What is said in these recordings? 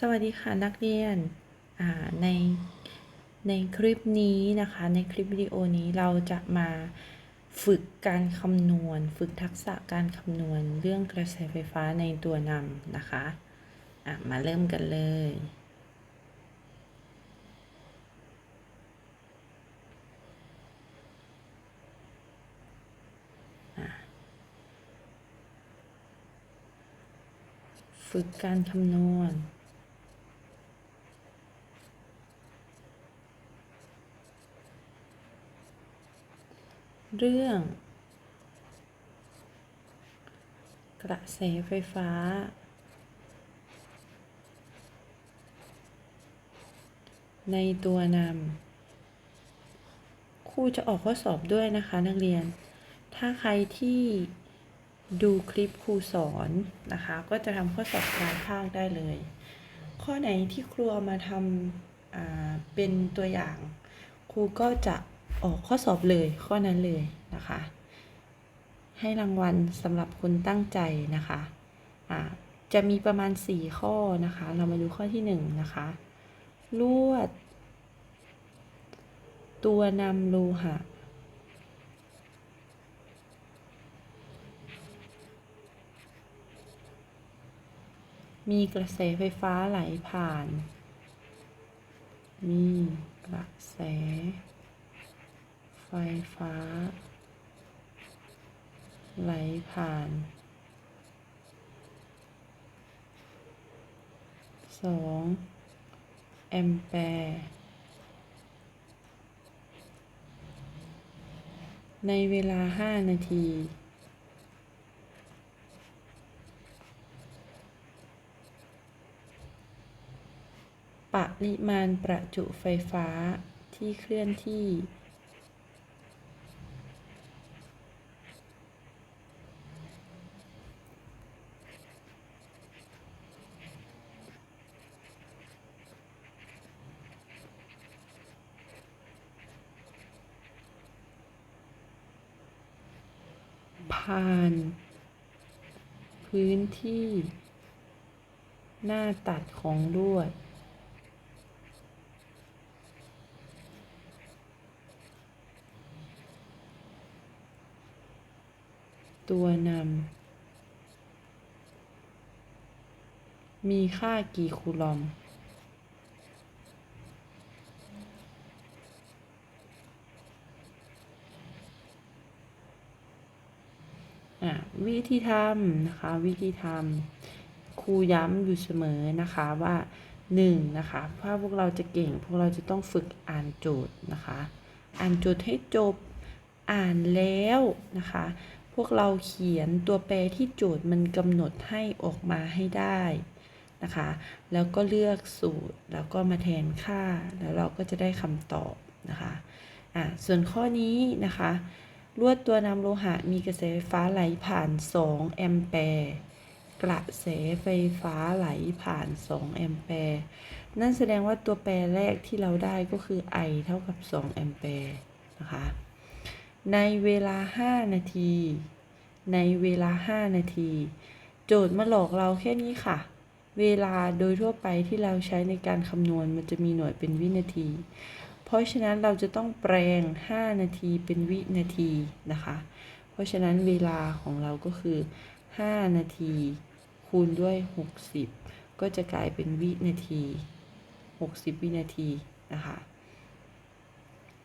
สวัสดีค่ะนักเรียนอ่าในในคลิปนี้นะคะในคลิปวิดีโอนี้เราจะมาฝึกการคำนวณ ฝึกทักษะการคำนวณเรื่องกระแสไฟฟ้าในตัวนำนะคะอะมาเริ่มกันเลย ฝึกการคำนวณ เรื่อง กระแสไฟฟ้า ในตัวนำครูจะออกข้อสอบด้วยนะคะนักเรียน ถ้าใครที่ดูคลิปครูสอนนะคะ ก็จะทำข้อสอบปลายภาคได้เลย ข้อไหนที่ครูเอามาทำเป็นตัวอย่าง ครูก็จะ ออกข้อสอบเลยข้อนั้นเลยนะคะ ให้รางวัลสำหรับคนตั้งใจนะคะอ่าจะมีประมาณ 4 ข้อนะคะ เรามาดูข้อที่1นะคะลวด ตัวนำโลหะมีกระแสไฟฟ้าไหลผ่าน มีกระแส ไฟฟ้า ไหลผ่านสองแอมแปร์ ในเวลา5นาที ปริมาณประจุไฟฟ้าที่เคลื่อนที่ ผ่าน พื้นที่ หน้าตัดของลวด ตัวนำมีค่ากี่คูลอม วิธีทำนะคะ วิธีทำครูย้ำอยู่เสมอนะคะว่าหนึ่งนะคะถ้าพวกเราจะเก่งพวกเราจะต้องฝึกอ่านโจทย์นะคะ อ่านโจทย์ให้จบอ่านแล้วนะคะ พวกเราเขียนตัวแปรที่โจทย์มันกำหนดให้ออกมาให้ได้นะคะ แล้วก็เลือกสูตรแล้วก็มาแทนค่าแล้วเราก็จะได้คำตอบนะคะอะส่วนข้อนี้นะคะ ลวดตัวนำโลหะมีกระแสไฟฟ้าไหลผ่าน 2 แอมแปร์กระแสไฟฟ้าไหลผ่าน 2 แอมแปร์นั่นแสดงว่าตัวแปรแรกที่เราได้ก็คือ I เท่ากับ 2 แอมแปร์นะคะในเวลา 5 นาที ในเวลา 5 นาที โจทย์มาหลอกเราแค่นี้ค่ะ เวลาโดยทั่วไปที่เราใช้ในการคำนวณมันจะมีหน่วยเป็นวินาที เพราะฉะนั้นเราจะต้องแปลง 5 นาทีเป็นวินาทีนะคะ เพราะฉะนั้นเวลาของเราก็คือ 5 นาทีคูณด้วย 60 ก็จะกลายเป็นวินาที 60 วินาทีนะคะ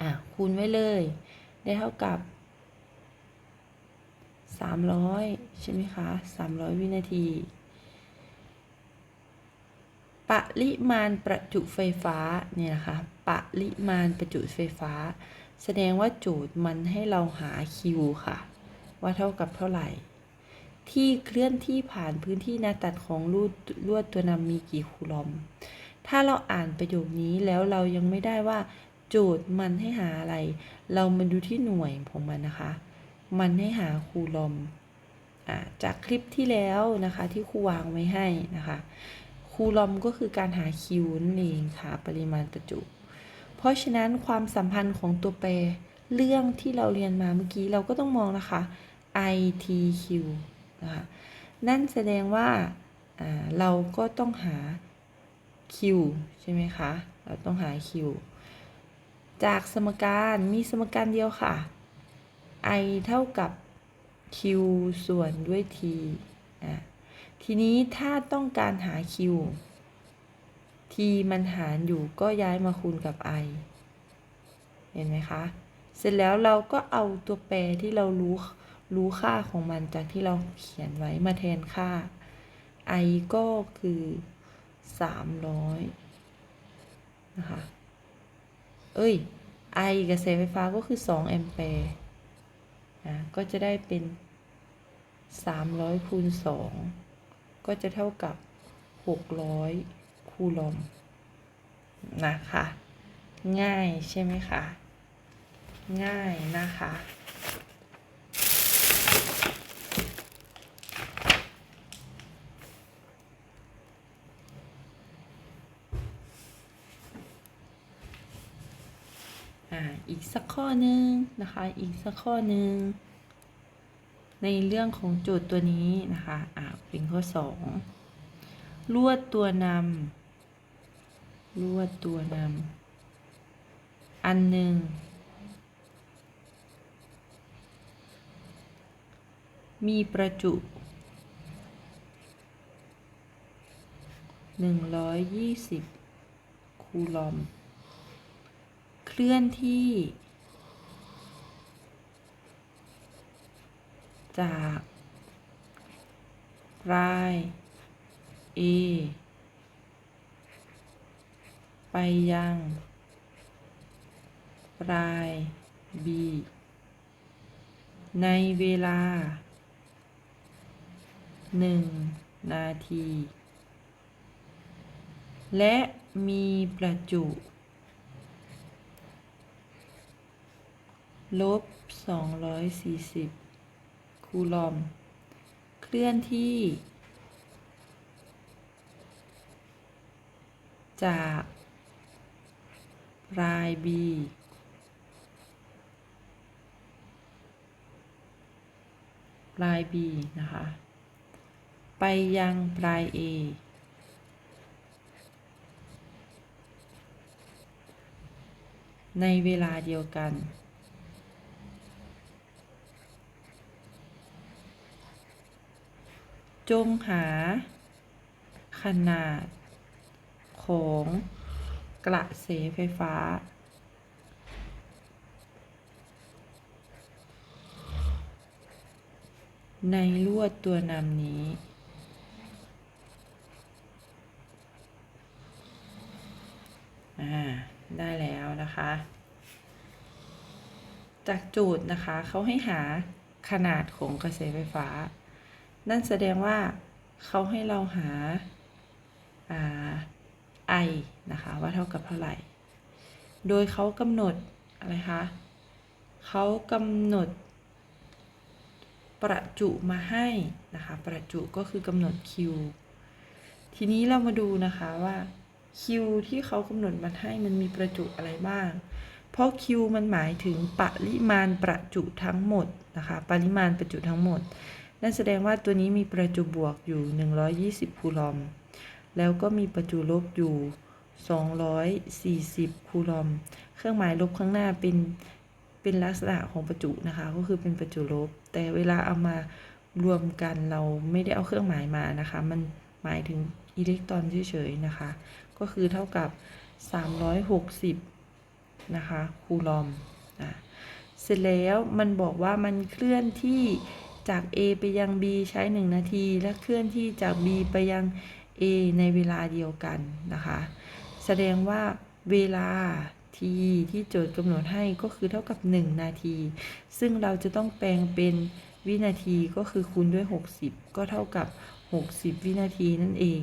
อะคูณไว้เลย ได้เท่ากับ 300 ใช่ไหมคะ 300 วินาทีปริมาณประจุไฟฟ้าเนี่ยนะคะ ริมาณประจุไฟฟ้า แสดงว่าโจทย์มันให้เราหา Q ค่ะ ว่าเท่ากับเท่าไหร่ ที่เคลื่อนที่ผ่านพื้นที่หน้าตัดของลวดลวดตัวนำมีกี่คูลอม ถ้าเราอ่านประโยคนี้แล้วเรายังไม่ได้ว่า โจทย์มันให้หาอะไร เรามาดูที่หน่วยของมันนะคะ มันให้หาคูลอมจากคลิปที่แล้วนะคะที่ครูวางไว้ให้นะคะคูลอมก็คือการหาคิวนั่นเองหาปริมาณประจุ เพราะฉะนั้นความสัมพันธ์ของตัวแปร เรื่องที่เราเรียนมาเมื่อกี้เราก็ต้องมองนะคะ ITQ นะคะนั่นแสดงว่าเราก็ต้องหา Q ใช่ไหมคะ เราต้องหา Q จากสมการมีสมการเดียวค่ะ I เท่ากับ Q ส่วนด้วย T ทีนี้ถ้าต้องการหา Q T มันหารอยู่ก็ย้ายมาคูณกับ I เห็นไหมคะ เสร็จแล้วเราก็เอาตัวแปรที่เรารู้รู้ค่าของมันจากที่เราเขียนไว้มาแทนค่า I ก็คือ 300 นะคะ เอ้ย I กระแสไฟฟ้าก็คือ 2 แอมแปร์นะก็จะได้เป็น 300คูณ2ก็จะเท่ากับ 600 คูลอมนะคะ ง่ายใช่ไหมคะ ง่ายนะคะอ่าอีกสักข้อหนึ่งนะคะ อีกสักข้อหนึ่งในเรื่องของโจทย์ตัวนี้นะคะ อ่าเป็นข้อสองลวดตัวนำ ลวดตัวนำอันหนึ่ง มีประจุหนึ่งร้อยยี่สิบคูลอม เคลื่อนที่ จากปลาย A ไปยัง ปลาย B ในเวลา 1 นาที และมีประจุ ลบ 240 คูลอม เคลื่อนที่ จาก ปลาย B ปลาย B นะคะ ไปยังปลาย A ในเวลาเดียวกัน จงหาขนาดของ กระแสไฟฟ้า ในลวดตัวนำนี้ ได้แล้วนะคะ จากโจทย์นะคะเขาให้หาขนาดของกระแสไฟฟ้า นั่นแสดงว่าเขาให้เราหาอา I นะคะ ว่าเท่ากับเท่าไหร่ โดยเขากำหนดอะไรคะเขากำหนด ประจุมาให้นะคะ ประจุก็คือกำหนด Q ทีนี้เรามาดูนะคะว่า Q ที่เขากำหนดมาให้มันมีประจุอะไรบ้าง เพราะ Q มันหมายถึงปริมาณประจุทั้งหมดนะคะ ปริมาณประจุทั้งหมด นั่นแสดงว่าตัวนี้มีประจุบวกอยู่ 120 คูลอม แล้วก็มีประจุลบอยู่ 240 คูลอม เครื่องหมายลบข้างหน้าเป็นเป็นลักษณะของประจุนะคะ ก็คือเป็นประจุลบ แต่เวลาเอามารวมกันเราไม่ได้เอาเครื่องหมายมานะคะ มันหมายถึงอิเล็กตรอนเฉยๆนะคะ ก็คือเท่ากับ 360 นะคะ คูลอมอะเสร็จแล้วมันบอกว่ามันเคลื่อนที่จาก A ไปยัง B ใช้ 1 นาที และเคลื่อนที่จาก B ไปยัง A ในเวลาเดียวกันนะคะ แสดงว่าเวลา t ที่โจทย์กำหนดให้ก็คือเท่ากับ 1 นาที ซึ่งเราจะต้องแปลงเป็นวินาทีก็คือคูณด้วย 60 ก็เท่ากับ 60 วินาทีนั่นเอง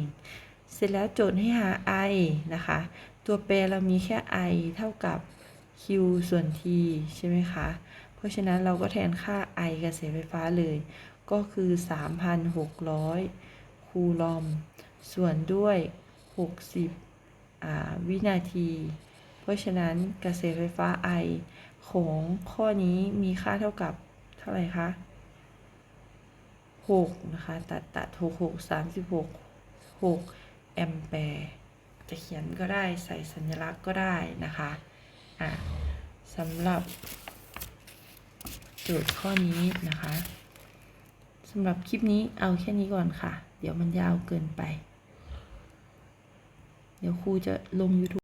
เสร็จแล้วโจทย์ให้หา i นะคะ ตัวแปรเรามีแค่ i เท่ากับ q ส่วน t ใช่ไหมคะ เพราะฉะนั้นเราก็แทนค่า i กระแสไฟฟ้าเลย ก็คือ 3,600 คูลอม ส่วนด้วย 60 วินาที เพราะฉะนั้นกระแสไฟฟ้า I ของข้อนี้มีค่าเท่ากับเท่าไหร่คะ6นะคะ ตัดตัดบหกหกแอมแปร์จะเขียนก็ได้ใส่สัญลักษณ์ก็ได้นะคะอะสำหรับโจทย์ข้อนี้นะคะสำหรับคลิปนี้เอาแค่นี้ก่อนค่ะ เดี๋ยวมันยาวเกินไป เดี๋ยวครูจะลง YouTube